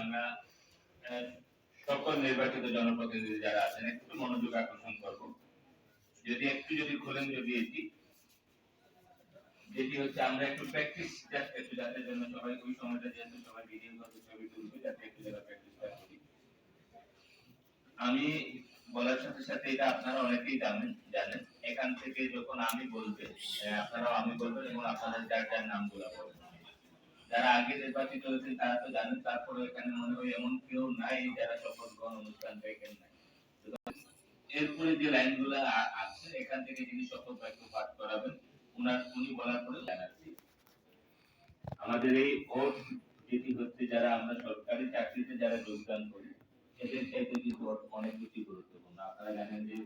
আমরা সকল নির্বাচিত জনপ্রতিনিধি যারা আছেন, একটু মনোযোগ আকর্ষণ করব যদি একটু যদি খোলেন যদি এটি। যেটি হচ্ছে আমরা একটু প্র্যাকটিস জাস্ট একটু যাতে জন্য সবাই ওই সময়টা যেহেতু সবাই ভিডিও করতে ছবি তুলবে যাতে একটু যারা প্র্যাকটিসটা করি আমি বলার সাথে সাথে এটা আপনারা অনেকেই জানেন জানেন। এখান থেকে যখন আমি বলবে আহ, আপনারাও আমি বলবেন এবং আপনাদের যার যার নামগুলো বলবেন। যারা আগে নির্বাচিত হয়েছেন তারা তো জানেন তারপরে এখানে মনে হয় এমন কেউ নাই যারা শপথ গ্রহণ অনুষ্ঠান দেখেন নাই। এরপরে যে লাইনগুলো আছে এখান থেকে যিনি শপথ বাক্য পাঠ করাবেন উনার উনি বলার পরে জানাচ্ছি। আমাদের এই ভোট যেটি হচ্ছে যারা আমরা সরকারি চাকরিতে যারা যোগদান করি, এদের চাইতে কিন্তু অনেক বেশি গুরুত্বপূর্ণ। আপনারা জানেন যে